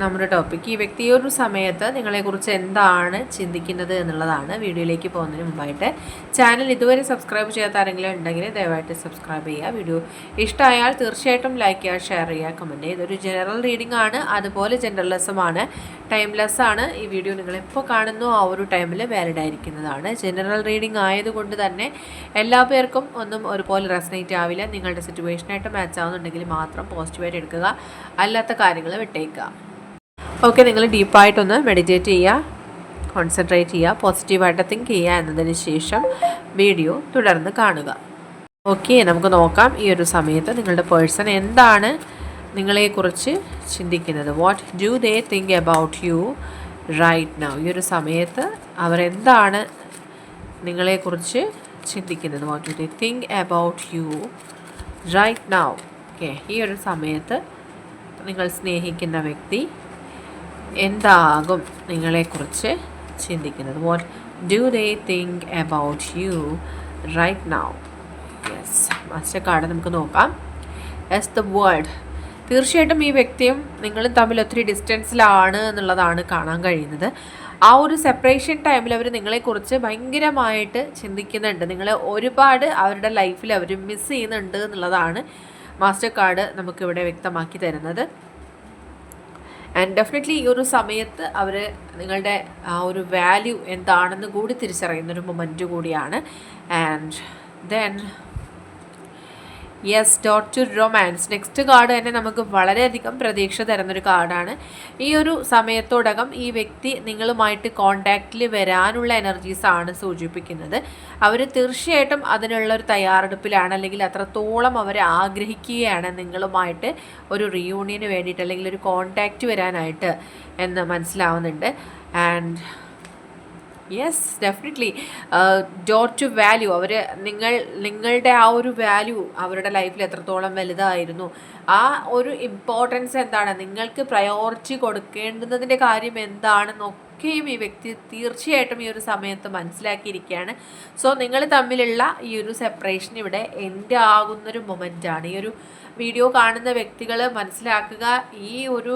നമ്മുടെ ടോപ്പിക് ഈ വ്യക്തി ഒരു സമയത്ത് നിങ്ങളെക്കുറിച്ച് എന്താണ് ചിന്തിക്കുന്നത് എന്നുള്ളതാണ് വീഡിയോയിലേക്ക് പോകുന്നതിന് മുമ്പായിട്ട്. ചാനൽ ഇതുവരെ സബ്സ്ക്രൈബ് ചെയ്യാത്ത ആരെങ്കിലും ഉണ്ടെങ്കിൽ ദയവായിട്ട് സബ്സ്ക്രൈബ് ചെയ്യുക. വീഡിയോ ഇഷ്ടമായാൽ തീർച്ചയായിട്ടും ലൈക്ക് ചെയ്യുക ഷെയർ ചെയ്യുക കമന്റ് ചെയ്യുക. ഇതൊരു ജനറൽ റീഡിംഗ് ആണ്. അതുപോലെ ജനറലിസമാണ് ടൈംലെസ് ആണ്. ഈ വീഡിയോ നിങ്ങൾ എപ്പോൾ കാണുന്നു ആ ഒരു ടൈമിൽ വാലിഡ് ആയിരിക്കുന്നതാണ്. ജനറൽ റീഡിംഗ് ആയതുകൊണ്ട് തന്നെ എല്ലാ പേർക്കും ഒന്നും ഒരുപോലെ റെസനേറ്റ് ആവില്ല. നിങ്ങളുടെ സിറ്റുവേഷനായിട്ട് മാച്ച് ആവുന്നുണ്ടെങ്കിൽ മാത്രം പോസിറ്റീവായിട്ട് എടുക്കുക. അല്ലാത്ത കാര്യങ്ങൾ വിട്ടേക്കുക. ഓക്കെ നിങ്ങൾ ഡീപ്പായിട്ടൊന്ന് മെഡിറ്റേറ്റ് ചെയ്യുക കോൺസെൻട്രേറ്റ് ചെയ്യുക പോസിറ്റീവായിട്ട് തിങ്ക് ചെയ്യുക എന്നതിന് ശേഷം വീഡിയോ തുടർന്ന് കാണുക. ഓക്കെ നമുക്ക് നോക്കാം ഈ ഒരു സമയത്ത് നിങ്ങളുടെ പേഴ്സൺ എന്താണ് നിങ്ങളെക്കുറിച്ച് ചിന്തിക്കുന്നത്. What do they think about you right now ഈ ഒരു സമയത്ത് അവരെന്താണ് നിങ്ങളെക്കുറിച്ച് ചിന്തിക്കുന്നത്? What do they think about you right now okay ഈ ഒരു സമയത്ത് നിങ്ങൾ സ്നേഹിക്കുന്ന വ്യക്തി എന്താകും നിങ്ങളെക്കുറിച്ച് ചിന്തിക്കുന്നത്? What do they think about you right now yes master card നമുക്ക് നോക്കാം. എസ് ദ വേൾഡ് തീർച്ചയായിട്ടും ഈ വ്യക്തിയും നിങ്ങളും തമ്മിൽ ഒത്തിരി ഡിസ്റ്റൻസിലാണ് എന്നുള്ളതാണ് കാണാൻ കഴിയുന്നത്. ആ ഒരു സെപ്പറേഷൻ ടൈമിൽ അവർ നിങ്ങളെക്കുറിച്ച് ഭയങ്കരമായിട്ട് ചിന്തിക്കുന്നുണ്ട്. നിങ്ങളെ ഒരുപാട് അവരുടെ ലൈഫിൽ അവർ മിസ് ചെയ്യുന്നുണ്ട് എന്നുള്ളതാണ് മാസ്റ്റർ കാർഡ് നമുക്കിവിടെ വ്യക്തമാക്കി തരുന്നത്. ആൻഡ് ഡെഫിനറ്റ്ലി ഈ ഒരു സമയത്ത് അവർ നിങ്ങളുടെ ആ ഒരു വാല്യൂ എന്താണെന്ന് കൂടി തിരിച്ചറിയുന്നൊരു മൊമെന്റ് കൂടിയാണ്. And then yes dot to romance next card തന്നെ നമുക്ക് വളരെയധികം പ്രതീക്ഷ തരുന്നൊരു കാർഡാണ് ഈ ഒരു സമയത്തോടകം ഈ വ്യക്തി നിങ്ങളുമായിട്ട് കോണ്ടാക്റ്റിൽ വരാനുള്ള എനർജീസ് ആണ് സൂചിപ്പിക്കുന്നത്. അവർ തീർച്ചയായിട്ടും അതിനുള്ള ഒരു തയ്യാറെടുപ്പിലാണ് അല്ലെങ്കിൽ അത്രത്തോളം അവർ ആഗ്രഹിക്കുകയാണ് നിങ്ങളുമായിട്ട് ഒരു റിയൂണിയന് വേണ്ടിയിട്ട് അല്ലെങ്കിൽ ഒരു കോണ്ടാക്റ്റ് വരാനായിട്ട് എന്ന് മനസ്സിലാവുന്നുണ്ട്. And yes definitely door to value അവർ നിങ്ങൾ നിങ്ങളുടെ ആ ഒരു വാല്യൂ അവരുടെ ലൈഫിൽ എത്രത്തോളം വലുതായിരുന്നു. ആ ഒരു ഇമ്പോർട്ടൻസ് എന്താണ്? നിങ്ങൾക്ക് പ്രയോറിറ്റി കൊടുക്കേണ്ടുന്നതിന്റെ കാര്യം എന്താണെന്നൊക്കെയും ഈ വ്യക്തി തീർച്ചയായിട്ടും ഈ ഒരു സമയത്ത് മനസ്സിലാക്കിയിരിക്കുകയാണ്. സോ നിങ്ങൾ തമ്മിലുള്ള ഈ ഒരു സെപ്പറേഷൻ ഇവിടെ എന്റെ ആകുന്നൊരു മൊമെന്റാണ് ഈ ഒരു വീഡിയോ കാണുന്ന വ്യക്തികൾ മനസ്സിലാക്കുക ഈ ഒരു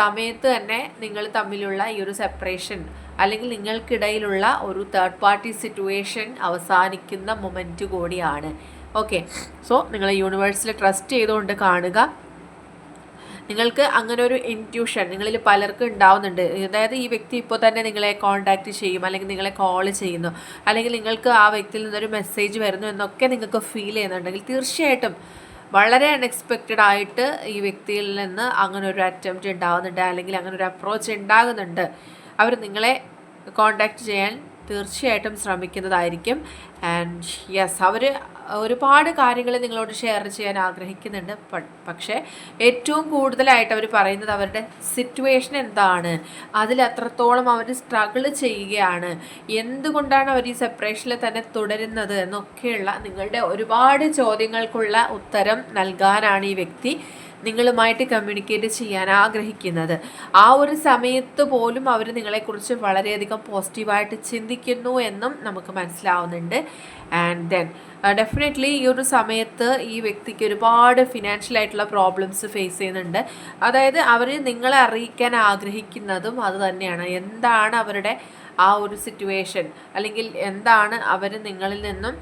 സമയത്ത് തന്നെ നിങ്ങൾ തമ്മിലുള്ള ഈ ഒരു സെപ്പറേഷൻ അല്ലെങ്കിൽ നിങ്ങൾക്കിടയിലുള്ള ഒരു തേർഡ് പാർട്ടി സിറ്റുവേഷൻ അവസാനിക്കുന്ന മൊമെന്റ് കൂടിയാണ്. ഓക്കെ സോ നിങ്ങൾ യൂണിവേഴ്സിൽ ട്രസ്റ്റ് ചെയ്തുകൊണ്ട് കാണുക. നിങ്ങൾക്ക് അങ്ങനെ ഒരു ഇന്റ്യൂഷൻ നിങ്ങളിൽ പലർക്കും ഉണ്ടാവുന്നുണ്ട്. അതായത് ഈ വ്യക്തി ഇപ്പോൾ തന്നെ നിങ്ങളെ കോൺടാക്റ്റ് ചെയ്യും അല്ലെങ്കിൽ നിങ്ങളെ കോൾ ചെയ്യുന്നു. അല്ലെങ്കിൽ നിങ്ങൾക്ക് ആ വ്യക്തിയിൽ നിന്നൊരു മെസ്സേജ് വരുന്നു എന്നൊക്കെ നിങ്ങൾക്ക് ഫീൽ ചെയ്യുന്നുണ്ടെങ്കിൽ തീർച്ചയായിട്ടും വളരെ അൺഎക്സ്പെക്റ്റഡ് ആയിട്ട് ഈ വ്യക്തിയിൽ നിന്ന് അങ്ങനെ ഒരു അറ്റംപ്റ്റ് ഉണ്ടാകുന്നുണ്ട് അല്ലെങ്കിൽ അങ്ങനെ ഒരു അപ്രോച്ച് ഉണ്ടാകുന്നുണ്ട്. അവർ നിങ്ങളെ കോണ്ടാക്ട് ചെയ്യാൻ തീർച്ചയായിട്ടും ശ്രമിക്കുന്നതായിരിക്കും. ആൻഡ് യെസ് അവർ ഒരുപാട് കാര്യങ്ങൾ നിങ്ങളോട് ഷെയർ ചെയ്യാൻ ആഗ്രഹിക്കുന്നുണ്ട്. പക്ഷേ ഏറ്റവും കൂടുതലായിട്ട് അവർ പറയുന്നത് അവരുടെ സിറ്റുവേഷൻ എന്താണ്? അതിൽ അത്രത്തോളം അവർ സ്ട്രഗിൾ ചെയ്യുകയാണ്. എന്തുകൊണ്ടാണ് അവർ ഈ സെപ്പറേഷനിൽ തന്നെ തുടരുന്നത് എന്നൊക്കെയുള്ള നിങ്ങളുടെ ഒരുപാട് ചോദ്യങ്ങൾക്കുള്ള ഉത്തരം നൽകാനാണ് ഈ വ്യക്തി. നിങ്ങളുമായിട്ട് കമ്മ്യൂണിക്കേറ്റ് ചെയ്യാൻ ആഗ്രഹിക്കുന്നത്. ആ ഒരു സമയത്ത് പോലും അവർ നിങ്ങളെക്കുറിച്ച് വളരെയധികം പോസിറ്റീവായിട്ട് ചിന്തിക്കുന്നു എന്നും നമുക്ക് മനസ്സിലാവുന്നുണ്ട്. ആൻഡ് ദെൻ ഡെഫിനറ്റ്ലി ഈ ഒരു സമയത്ത് ഈ വ്യക്തിക്ക് ഒരുപാട് ഫിനാൻഷ്യൽ ആയിട്ടുള്ള പ്രോബ്ലംസ് ഫേസ് ചെയ്യുന്നുണ്ട്. അതായത് അവർ നിങ്ങളെ അറിയിക്കാൻ ആഗ്രഹിക്കുന്നതും അത് തന്നെയാണ്. എന്താണ് അവരുടെ ആ ഒരു സിറ്റുവേഷൻ അല്ലെങ്കിൽ എന്താണ് അവർ നിങ്ങളിൽ നിന്നും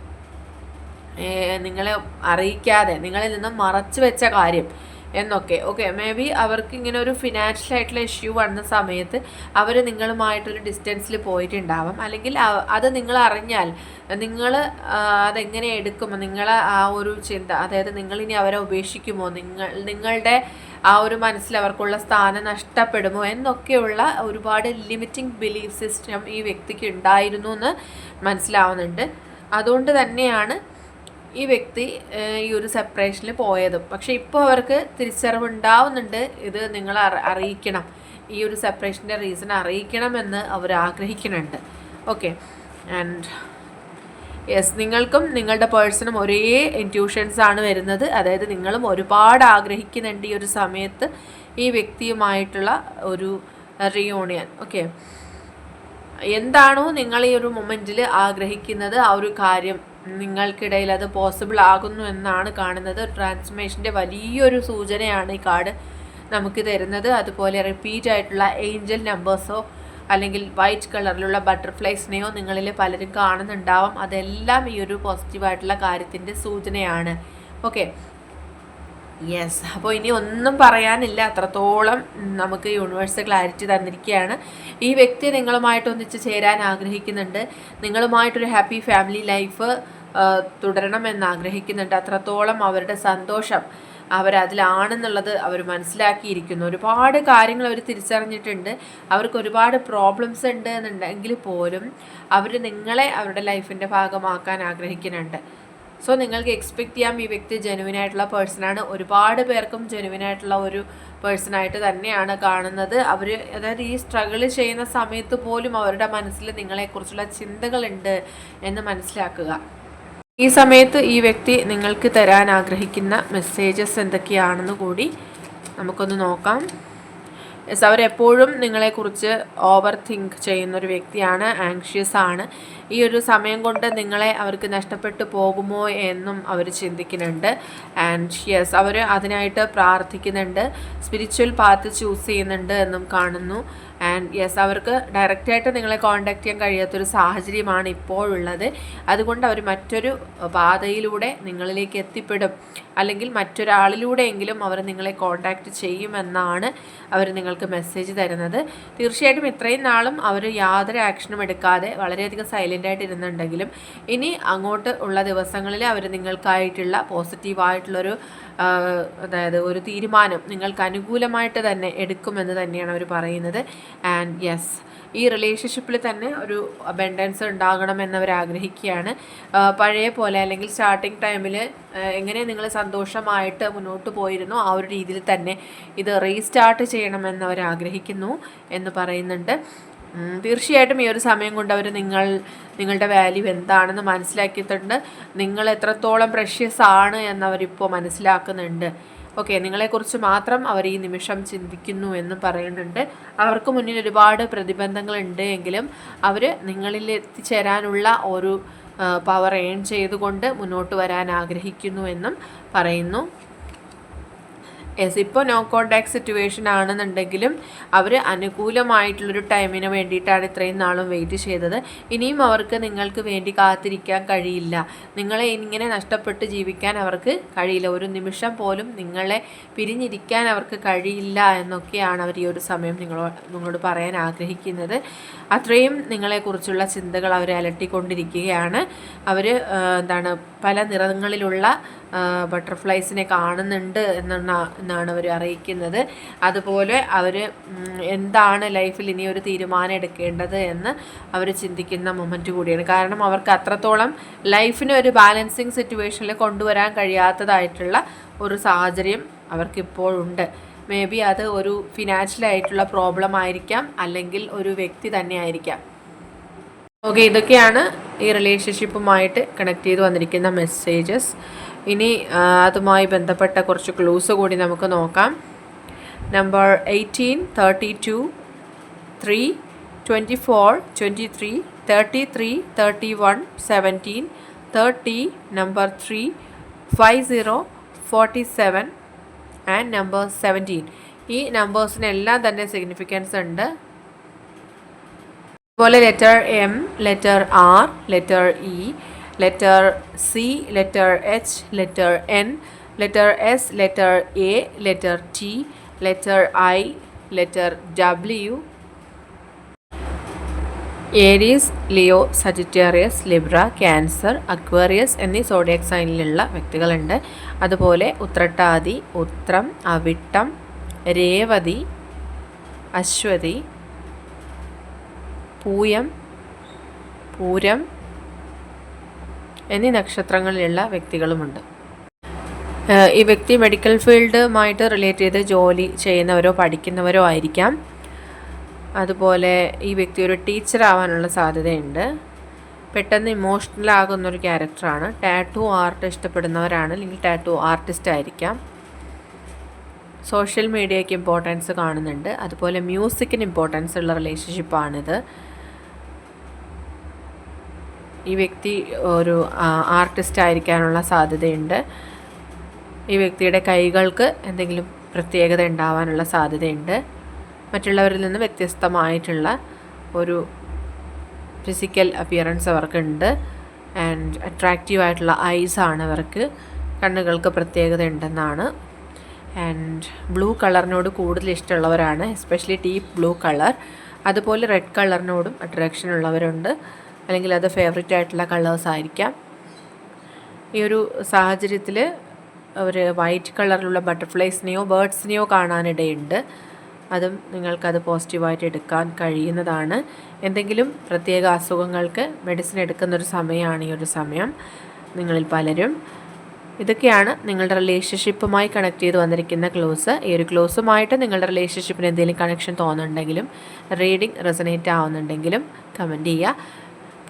നിങ്ങളെ അറിയിക്കാതെ നിങ്ങളിൽ നിന്നും മറച്ചു വെച്ച കാര്യം? എന്നൊക്കെ. ഓക്കെ മേ ബി അവർക്ക് ഇങ്ങനെ ഒരു ഫിനാൻഷ്യൽ ആയിട്ടുള്ള ഇഷ്യൂ വന്ന സമയത്ത് അവർ നിങ്ങളുമായിട്ടൊരു ഡിസ്റ്റൻസിൽ പോയിട്ടുണ്ടാവാം. അല്ലെങ്കിൽ അത് നിങ്ങൾ അറിഞ്ഞാൽ നിങ്ങൾ അതെങ്ങനെ എടുക്കുമോ? നിങ്ങളെ ആ ഒരു ചിന്ത അതായത് നിങ്ങളിനി അവരെ ഉപേക്ഷിക്കുമോ? നിങ്ങൾ നിങ്ങളുടെ ആ ഒരു മനസ്സിൽ അവർക്കുള്ള സ്ഥാനം നഷ്ടപ്പെടുമോ? എന്നൊക്കെയുള്ള ഒരുപാട് ലിമിറ്റിംഗ് ബിലീഫ് സിസ്റ്റം ഈ വ്യക്തിക്ക് ഉണ്ടായിരുന്നു എന്ന് മനസ്സിലാവുന്നുണ്ട്. അതുകൊണ്ട് തന്നെയാണ് ഈ വ്യക്തി ഈ ഒരു സെപ്പറേഷനിൽ പോയതും. പക്ഷേ ഇപ്പോൾ അവർക്ക് തിരിച്ചറിവുണ്ടാവുന്നുണ്ട്. ഇത് നിങ്ങൾ അറിയിക്കണം. ഈ ഒരു സെപ്പറേഷന്റെ റീസൺ അറിയിക്കണമെന്ന് അവർ ആഗ്രഹിക്കുന്നുണ്ട്. ഓക്കെ ആൻഡ് യെസ് നിങ്ങൾക്കും നിങ്ങളുടെ പേഴ്സണും ഒരേ ഇന്റ്യൂഷൻസ് ആണ് വരുന്നത്. അതായത് നിങ്ങളും ഒരുപാട് ആഗ്രഹിക്കുന്നുണ്ട് ഈ ഒരു സമയത്ത് ഈ വ്യക്തിയുമായിട്ടുള്ള ഒരു റിയൂണിയൻ ഓക്കെ എന്താണോ നിങ്ങൾ ഈ ഒരു മൊമെന്റിൽ ആഗ്രഹിക്കുന്നത് ആ ഒരു കാര്യം. നിങ്ങൾക്കിടയിൽ അത് പോസിബിൾ ആകുന്നു എന്നാണ് കാണുന്നത്. ട്രാൻസ്ഫർമേഷന്റെ വലിയൊരു സൂചനയാണ് ഈ കാർഡ് നമുക്ക് തരുന്നത്. അതുപോലെ റിപ്പീറ്റ് ആയിട്ടുള്ള ഏഞ്ചൽ നമ്പേഴ്സോ അല്ലെങ്കിൽ വൈറ്റ് കളറിലുള്ള ബട്ടർഫ്ലൈസിനെയോ നിങ്ങളിൽ പലരും കാണുന്നുണ്ടാവും. അതെല്ലാം ഈ ഒരു പോസിറ്റീവായിട്ടുള്ള കാര്യത്തിന്റെ സൂചനയാണ്. ഓക്കെ യെസ് അപ്പോൾ ഇനി ഒന്നും പറയാനില്ല. അത്രത്തോളം നമുക്ക് യൂണിവേഴ്സ് ക്ലാരിറ്റി തന്നിരിക്കുകയാണ്. ഈ വ്യക്തി നിങ്ങളുമായിട്ട് ഒന്നിച്ച് ചേരാൻ ആഗ്രഹിക്കുന്നുണ്ട്. നിങ്ങളുമായിട്ടൊരു ഹാപ്പി ഫാമിലി ലൈഫ് തുടരണമെന്ന് ആഗ്രഹിക്കുന്നുണ്ട്. അത്രത്തോളം അവരുടെ സന്തോഷം അവരതിലാണെന്നുള്ളത് അവർ മനസ്സിലാക്കിയിരിക്കുന്നു. ഒരുപാട് കാര്യങ്ങൾ അവർ തിരിച്ചറിഞ്ഞിട്ടുണ്ട്. അവർക്ക് ഒരുപാട് പ്രോബ്ലംസ് ഉണ്ട് എന്നുണ്ടെങ്കിൽ പോലും അവർ നിങ്ങളെ അവരുടെ ലൈഫിന്റെ ഭാഗമാക്കാൻ ആഗ്രഹിക്കുന്നുണ്ട്. സോ നിങ്ങൾക്ക് എക്സ്പെക്റ്റ് ചെയ്യാം ഈ വ്യക്തി ജെനുവിൻ ആയിട്ടുള്ള പേഴ്സണാണ് ഒരുപാട് പേർക്കും ജെനുവിൻ ആയിട്ടുള്ള ഒരു പേഴ്സണായിട്ട് തന്നെയാണ് കാണുന്നത്. അവർ അതായത് ഈ സ്ട്രഗിൾ ചെയ്യുന്ന സമയത്ത് പോലും അവരുടെ മനസ്സിൽ നിങ്ങളെക്കുറിച്ചുള്ള ചിന്തകളുണ്ട് എന്ന് മനസ്സിലാക്കുക. ഈ സമയത്ത് ഈ വ്യക്തി നിങ്ങൾക്ക് തരാൻ ആഗ്രഹിക്കുന്ന മെസ്സേജസ് എന്തൊക്കെയാണെന്ന് കൂടി നമുക്കൊന്ന് നോക്കാം. യെസ് അവരെപ്പോഴും നിങ്ങളെക്കുറിച്ച് ഓവർ തിങ്ക് ചെയ്യുന്നൊരു വ്യക്തിയാണ് ആങ്ഷ്യസ് ആണ്. ഈ ഒരു സമയം കൊണ്ട് നിങ്ങളെ അവർക്ക് നഷ്ടപ്പെട്ടു പോകുമോ എന്നും അവർ ചിന്തിക്കുന്നുണ്ട്. ആൻഡ് അവർ അതിനായിട്ട് പ്രാർത്ഥിക്കുന്നുണ്ട്. സ്പിരിച്വൽ പാത്ത് ചൂസ് ചെയ്യുന്നുണ്ട് എന്നും കാണുന്നു. ആൻഡ് യെസ് അവർക്ക് ഡയറക്റ്റായിട്ട് നിങ്ങളെ കോൺടാക്ട് ചെയ്യാൻ കഴിയാത്തൊരു സാഹചര്യമാണ് ഇപ്പോഴുള്ളത്. അതുകൊണ്ട് അവർ മറ്റൊരു പാതയിലൂടെ നിങ്ങളിലേക്ക് എത്തിപ്പെടും. അല്ലെങ്കിൽ മറ്റൊരാളിലൂടെയെങ്കിലും അവർ നിങ്ങളെ കോൺടാക്റ്റ് ചെയ്യുമെന്നാണ് അവർ നിങ്ങൾക്ക് മെസ്സേജ് തരുന്നത്. തീർച്ചയായിട്ടും ഇത്രയും നാളും അവർ യാതൊരു ആക്ഷനും എടുക്കാതെ വളരെയധികം സൈലന്റ് ആയിട്ട് ഇരുന്നുണ്ടെങ്കിലും ഇനി അങ്ങോട്ട് ഉള്ള ദിവസങ്ങളിൽ അവർ നിങ്ങൾക്കായിട്ടുള്ള പോസിറ്റീവായിട്ടുള്ളൊരു അതായത് ഒരു തീരുമാനം നിങ്ങൾക്ക് അനുകൂലമായിട്ട് തന്നെ എടുക്കുമെന്ന് തന്നെയാണ് അവർ പറയുന്നത്. ആൻഡ് യെസ് ഈ റിലേഷൻഷിപ്പിൽ തന്നെ ഒരു അബൻഡൻസ് ഉണ്ടാകണം എന്നവർ ആഗ്രഹിക്കുകയാണ് പഴയ പോലെ അല്ലെങ്കിൽ സ്റ്റാർട്ടിങ് ടൈമിൽ എങ്ങനെ നിങ്ങൾ സന്തോഷമായിട്ട് മുന്നോട്ട് പോയിരുന്നു ആ ഒരു രീതിയിൽ തന്നെ ഇത് റീസ്റ്റാർട്ട് ചെയ്യണമെന്ന് അവർ ആഗ്രഹിക്കുന്നു എന്ന് പറയുന്നുണ്ട്. തീർച്ചയായിട്ടും ഈ ഒരു സമയം കൊണ്ട് അവർ നിങ്ങൾ നിങ്ങളുടെ വാല്യൂ എന്താണെന്ന് മനസ്സിലാക്കിയിട്ടുണ്ട്. നിങ്ങൾ എത്രത്തോളം പ്രഷ്യസ് ആണ് എന്നവരിപ്പോൾ മനസ്സിലാക്കുന്നുണ്ട്. ഓക്കെ നിങ്ങളെക്കുറിച്ച് മാത്രം അവർ ഈ നിമിഷം ചിന്തിക്കുന്നു എന്ന് പറയുന്നുണ്ട്. അവർക്ക് മുന്നിൽ ഒരുപാട് പ്രതിബന്ധങ്ങളുണ്ട് എങ്കിലും അവർ നിങ്ങളിൽ എത്തിച്ചേരാനുള്ള ഒരു പവർ ഏൺ ചെയ്തുകൊണ്ട് മുന്നോട്ട് വരാൻ ആഗ്രഹിക്കുന്നു എന്നും പറയുന്നു. യെസ് ഇപ്പോൾ നോ കോണ്ടാക്ട് സിറ്റുവേഷൻ ആണെന്നുണ്ടെങ്കിലും അവർ അനുകൂലമായിട്ടുള്ളൊരു ടൈമിന് വേണ്ടിയിട്ടാണ് ഇത്രയും നാളും വെയിറ്റ് ചെയ്തത്. ഇനിയും അവർക്ക് നിങ്ങൾക്ക് വേണ്ടി കാത്തിരിക്കാൻ കഴിയില്ല. നിങ്ങളെ ഇങ്ങനെ നഷ്ടപ്പെട്ട് ജീവിക്കാൻ അവർക്ക് കഴിയില്ല. ഒരു നിമിഷം പോലും നിങ്ങളെ പിരിഞ്ഞിരിക്കാൻ അവർക്ക് കഴിയില്ല എന്നൊക്കെയാണ് അവർ ഈ ഒരു സമയം നിങ്ങളോട് നിങ്ങളോട് പറയാൻ ആഗ്രഹിക്കുന്നത്. അത്രയും നിങ്ങളെക്കുറിച്ചുള്ള ചിന്തകൾ അവർ അലട്ടിക്കൊണ്ടിരിക്കുകയാണ്. അവർ എന്താണ് പല നിറങ്ങളിലുള്ള ബട്ടർഫ്ലൈസിനെ കാണുന്നുണ്ട് എന്നാണ് എന്നാണ് അവർ അറിയിക്കുന്നത്. അതുപോലെ അവർ എന്താണ് ലൈഫിൽ ഇനി ഒരു തീരുമാനം എടുക്കേണ്ടത് എന്ന് അവർ ചിന്തിക്കുന്ന മൊമെന്റ് കൂടിയാണ്. കാരണം അവർക്ക് അത്രത്തോളം ലൈഫിനെ ഒരു ബാലൻസിങ് സിറ്റുവേഷനിൽ കൊണ്ടുവരാൻ കഴിയാത്തതായിട്ടുള്ള ഒരു സാഹചര്യം അവർക്കിപ്പോഴുണ്ട് മേ ബി അത് ഒരു ഫിനാൻഷ്യലായിട്ടുള്ള പ്രോബ്ലം ആയിരിക്കാം അല്ലെങ്കിൽ ഒരു വ്യക്തി തന്നെ ആയിരിക്കാം. ഓക്കെ ഇതൊക്കെയാണ് ഈ റിലേഷൻഷിപ്പുമായിട്ട് കണക്ട് ചെയ്ത് വന്നിരിക്കുന്ന മെസ്സേജസ്. ഇനി അതുമായി ബന്ധപ്പെട്ട കുറച്ച് ക്ലൂസ് കൂടി നമുക്ക് നോക്കാം. Number eighteen thirty two three twenty four twenty three thirty three thirty one seventeen thirty number three five zero forty seven and number seventeen ഈ നമ്പേഴ്സിനെല്ലാം തന്നെ സിഗ്നിഫിക്കൻസ് ഉണ്ട്. അതുപോലെ letter M letter R letter E letter C, letter H, letter N, letter S, letter A, letter T, letter I, letter W, Aries Leo Sagittarius Libra Cancer Aquarius എന്നീ zodiac സൈനിലുള്ള വ്യക്തികളുണ്ട്. അതുപോലെ ഉത്രട്ടാതി ഉത്രം അവിട്ടം രേവതി അശ്വതി പൂയം പൂരം എന്നീ നക്ഷത്രങ്ങളിലുള്ള വ്യക്തികളുമുണ്ട്. ഈ വ്യക്തി മെഡിക്കൽ ഫീൽഡുമായിട്ട് റിലേറ്റ് ചെയ്ത് ജോലി ചെയ്യുന്നവരോ പഠിക്കുന്നവരോ ആയിരിക്കാം. അതുപോലെ ഈ വ്യക്തി ഒരു ടീച്ചർ ആവാനുള്ള സാധ്യതയുണ്ട്. പെട്ടെന്ന് ഇമോഷണൽ ആകുന്ന ഒരു ക്യാരക്ടറാണ് ടാറ്റു ആർട്ട് ഇഷ്ടപ്പെടുന്നവരാണ്. അല്ലെങ്കിൽ ടാറ്റു ആർട്ടിസ്റ്റ് ആയിരിക്കാം. സോഷ്യൽ മീഡിയയ്ക്ക് ഇമ്പോർട്ടൻസ് കാണുന്നുണ്ട്. അതുപോലെ മ്യൂസിക്കിന് ഇമ്പോർട്ടൻസ് ഉള്ള റിലേഷൻഷിപ്പാണിത് ഈ വ്യക്തി ഒരു ആർട്ടിസ്റ്റ് ആയിരിക്കാനുള്ള സാധ്യതയുണ്ട്. ഈ വ്യക്തിയുടെ കൈകൾക്ക് എന്തെങ്കിലും പ്രത്യേകത ഉണ്ടാവാനുള്ള സാധ്യതയുണ്ട്. മറ്റുള്ളവരിൽ നിന്ന് വ്യത്യസ്തമായിട്ടുള്ള ഒരു ഫിസിക്കൽ അപ്പിയറൻസ് അവർക്കുണ്ട്. ആൻഡ് അട്രാക്റ്റീവ് ആയിട്ടുള്ള ഐസ് ആണ് അവർക്ക്. കണ്ണുകൾക്ക് പ്രത്യേകത ഉണ്ടെന്നാണ്. ആൻഡ് ബ്ലൂ കളറിനോട് കൂടുതൽ ഇഷ്ടമുള്ളവരാണ് എസ്പെഷ്യലി ഡീപ്പ് ബ്ലൂ കളർ. അതുപോലെ റെഡ് കളറിനോടും അട്രാക്ഷൻ ഉള്ളവരുണ്ട്. അല്ലെങ്കിൽ അത് ഫേവറേറ്റ് ആയിട്ടുള്ള കളേഴ്സ് ആയിരിക്കാം. ഈ ഒരു സാഹചര്യത്തിൽ അവർ വൈറ്റ് കളറിലുള്ള ബട്ടർഫ്ലൈസിനെയോ ബേർഡ്സിനെയോ കാണാനിടയുണ്ട്. അതും നിങ്ങൾക്കത് പോസിറ്റീവായിട്ട് എടുക്കാൻ കഴിയുന്നതാണ്. എന്തെങ്കിലും പ്രത്യേക അസുഖങ്ങൾക്ക് മെഡിസിൻ എടുക്കുന്നൊരു സമയമാണ് ഈ ഒരു സമയം. നിങ്ങളിൽ പലരും ഇതൊക്കെയാണ് നിങ്ങളുടെ റിലേഷൻഷിപ്പുമായി കണക്ട് ചെയ്ത് വന്നിരിക്കുന്ന ക്ലോസ് ഈ ഒരു ക്ലോസുമായിട്ട് നിങ്ങളുടെ റിലേഷൻഷിപ്പിന് എന്തെങ്കിലും കണക്ഷൻ തോന്നുന്നുണ്ടെങ്കിലും റീഡിംഗ് റെസനേറ്റ് ആവുന്നുണ്ടെങ്കിലും കമന്റ് ചെയ്യുക.